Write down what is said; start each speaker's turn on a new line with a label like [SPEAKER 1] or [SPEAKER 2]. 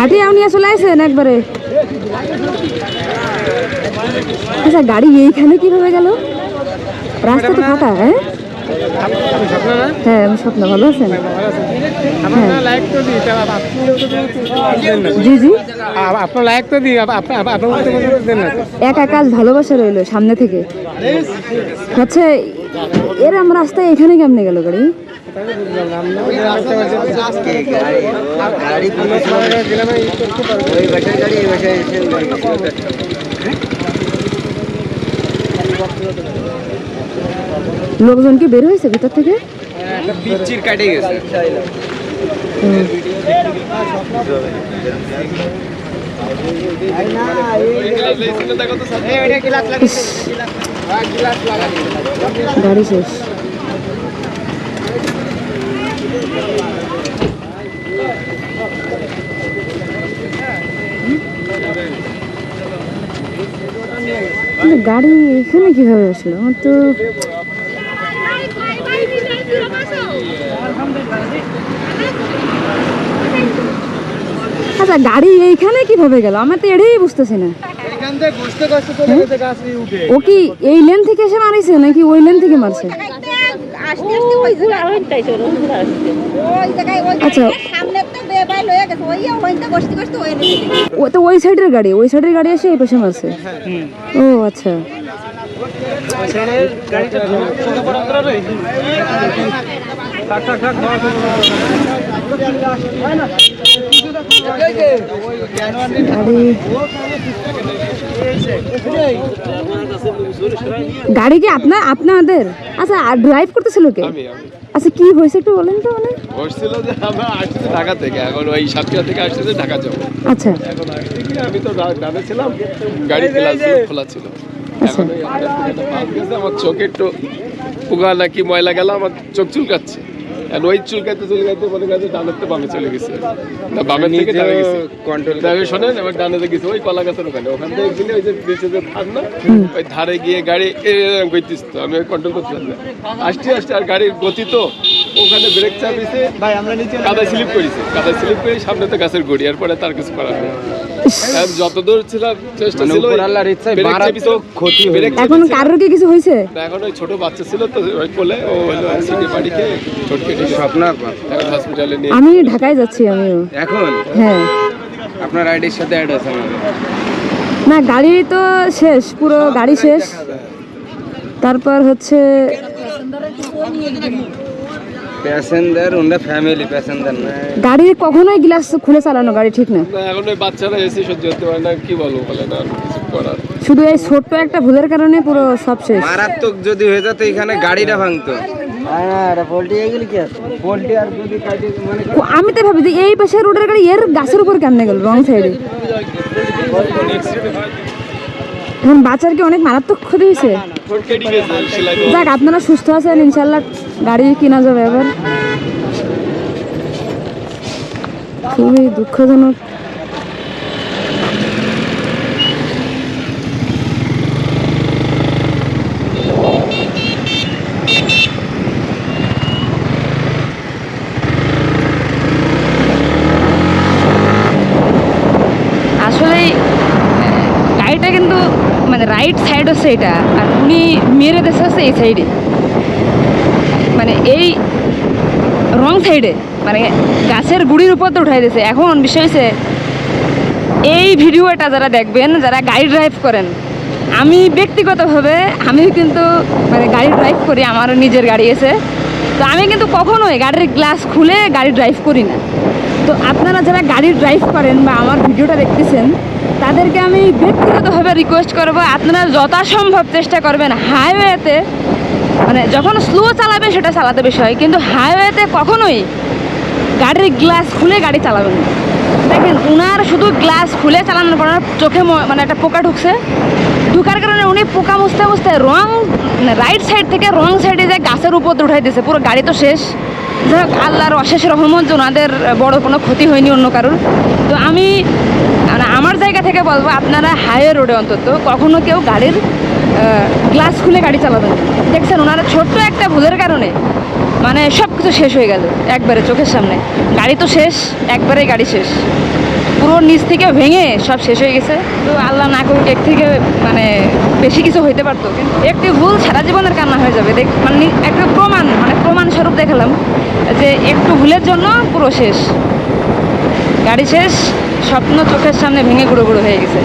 [SPEAKER 1] হাঁটিয়ে নিয়ে চলে আসেন একবারে? আচ্ছা গাড়ি এইখানে কীভাবে গেল? রাস্তা তো ফাঁকা হ্যাঁ? হ্যাঁ আমি স্বপ্ন ভালো আছেন?
[SPEAKER 2] আপনি
[SPEAKER 1] জি জি।
[SPEAKER 2] আপনার লাইক তো দিই আপনি
[SPEAKER 1] একা কাজ ভালোবাসা রইল সামনে থেকে। হচ্ছে এরম রাস্তায় এখানে কেমনে গেল গাড়ি? লোকজন কি বের হয়েছে ভিতর থেকে?
[SPEAKER 3] পিচ্চির কাটে গেছে
[SPEAKER 1] গাড়ি শেষ। গাড়ি এখানে কীভাবে আসলো? আমার তো আচ্ছা গাড়ি এইখানে কীভাবে গেল? আমার তো এটাই বুঝতেছি না। ও কি এই লেন থেকে এসে মারিছে নাকি ওই লেন থেকে মারছে? আচ্ছা। ও তো ওই সাইডের গাড়ি ওই সাইডের গাড়ি এসে এই পাশে মারছে ও আচ্ছা গাড়ি গাড়ি কি আপনার আপনাদের? আচ্ছা আর ড্রাইভ করতেছিল কে? আচ্ছা কি হয়েছে একটু বলেন তো মানে?
[SPEAKER 4] বসছিল যে আমরা আসছি ঢাকা থেকে এখন ওই সাতক্ষীরা থেকে আসছে ঢাকা যাব।
[SPEAKER 1] আচ্ছা।
[SPEAKER 4] এখন আসছি কি আমি তো ডানে ছিলাম গাড়ি খোলা ছিল এখন বাস গেছে, আমার চোখে একটু পোকা নাকি ময়লা গেল আমার চোখ চুলকাচ্ছে। আর ওই চুল গাইতে মনে কাছে ডানের বামে চলে গেছে। না বামের থেকে ডানে গেছে।
[SPEAKER 3] কন্ট্রোল
[SPEAKER 4] তবে শোনেন এবার ডানে গেছে ওই কলা গাছের ওখানে। ওখান থেকে গেলে ওই যে নিচে যে ধার না ওই ধারে গিয়ে গাড়ি এরকম গইতিস তো আমি কন্ট্রোল করছিলাম না। আসতে আসতে আর গাড়ির গতি তো ওখানে ব্রেক চাপিয়েছে ভাই আমরা নিচে কাদা স্লিপ করেছে কাদা স্লিপ করে সামনে তো গাছের গড়ি এরপরে তার কিছু করার নেই। আমি যতদূর ছিলাম চেষ্টা
[SPEAKER 3] মানে
[SPEAKER 4] ছিল
[SPEAKER 3] উপর আল্লাহর ইচ্ছায়
[SPEAKER 4] ব্রেক
[SPEAKER 3] মারাত্মক
[SPEAKER 4] চেপেছিলাম,
[SPEAKER 3] ক্ষতি হয়েছে।
[SPEAKER 4] ব্রেক
[SPEAKER 1] এখন। কারোর কি কিছু হয়েছে?
[SPEAKER 4] এখন ওই ছোট বাচ্চা ছিল তো ওই কোলে ও হলো সিটি বাড়ি খেয়ে ছোট কেটে
[SPEAKER 3] স্বপ্ন?
[SPEAKER 4] এখন হসপিটালে নিয়ে
[SPEAKER 1] আমি ঢাকায় যাচ্ছি আমিও।
[SPEAKER 3] এখন?
[SPEAKER 1] হ্যাঁ।
[SPEAKER 3] আপনার আইডির সাথে অ্যাড আছে
[SPEAKER 1] না গাড়ি তো শেষ পুরো গাড়ি শেষ। তারপর হচ্ছে
[SPEAKER 3] প্যাসেঞ্জার ওনারা ফ্যামিলি প্যাসেঞ্জার না।
[SPEAKER 1] গাড়ির কখনোই গ্লাস খুলে চালানো গাড়ি ঠিক না।
[SPEAKER 4] এখন ওই বাচ্চারা এসে সহ্য করতে পারে না কি বলব বলে না কিছু করার?
[SPEAKER 1] শুধু এই ছোট্ট একটা ভুলের কারণে পুরো সব শেষ।
[SPEAKER 3] মারাত্মক যদি হয়ে যেত এখানে গাড়িটা ভাঙতো। মানে
[SPEAKER 1] ও, আমি তো ভাবি যে এই পাশে রোডের গাড়ি এর গাছের উপর কেমনে গেল রং সাইডে এখন বাচ্চার কি অনেক মারাত্মক ক্ষতি হয়েছে। যাক আপনারা সুস্থ আছেন ইনশাল্লাহ গাড়ি কিনা যাবে এবার। খুবই দুঃখজনক। রাইট সাইড হচ্ছে এটা, আর উনি মেরে দেশে হচ্ছে এই সাইডে মানে এই রং সাইডে মানে গাছের গুড়ির উপর তো উঠাই দিয়েছে এখন বিষয় হচ্ছে এই ভিডিওটা যারা দেখবেন, যারা গাড়ি ড্রাইভ করেন, আমি ব্যক্তিগতভাবে আমি কিন্তু মানে গাড়ি ড্রাইভ করি, আমারও নিজের গাড়ি আছে। তো আমি কিন্তু কখনোই গাড়ির গ্লাস খুলে গাড়ি ড্রাইভ করি না। তো আপনারা যারা গাড়ি ড্রাইভ করেন বা আমার ভিডিওটা দেখতেছেন, তাদেরকে আমি ব্যক্তিগতভাবে রিকোয়েস্ট করব, আপনারা যথাসম্ভব চেষ্টা করবেন হাইওয়েতে মানে যখন স্লো চালাবে সেটা চালাতে বেশি হয়, কিন্তু হাইওয়েতে কখনোই গাড়ির গ্লাস খুলে গাড়ি চালাবেন না। দেখেন, উনার শুধু গ্লাস খুলে চালানোর পর চোখে মানে একটা পোকা ঢুকছে। ঢুকার কারণে উনি পোকা মুছতে মুছতে রং রাইট সাইড থেকে রং সাইডে যে গাছের উপর উঠাই দিয়েছে, পুরো গাড়ি তো শেষ। যাই হোক আল্লাহর অশেষ রহমত, ওনাদের বড় কোনো ক্ষতি হয়নি অন্য কারোর। তো আমি মানে আমার জায়গা থেকে বলব, আপনারা হাইওয়ে রোডে অন্তত কখনো কেউ গাড়ির গ্লাস খুলে গাড়ি চালাবেন দেখছেন, ওনারা ছোট্ট একটা ভুলের কারণে মানে সব কিছু শেষ হয়ে গেল একবারে চোখের সামনে। গাড়ি তো শেষ একবারে গাড়ি শেষ। পুরো নিচ থেকে ভেঙে সব শেষ হয়ে গেছে। তো আল্লাহ না করুক এক থেকে মানে বেশি কিছু হইতে পারতো। কিন্তু একটি ভুল সারা জীবনের কান্না হয়ে যাবে। দেখ মানে একটা প্রমাণ মানে প্রমাণ স্বরূপ দেখালাম। যে একটু ভুলের জন্য পুরো শেষ। গাড়ি শেষ, স্বপ্ন চোখের সামনে ভেঙে গুঁড়ো গুঁড়ো হয়ে গেছে।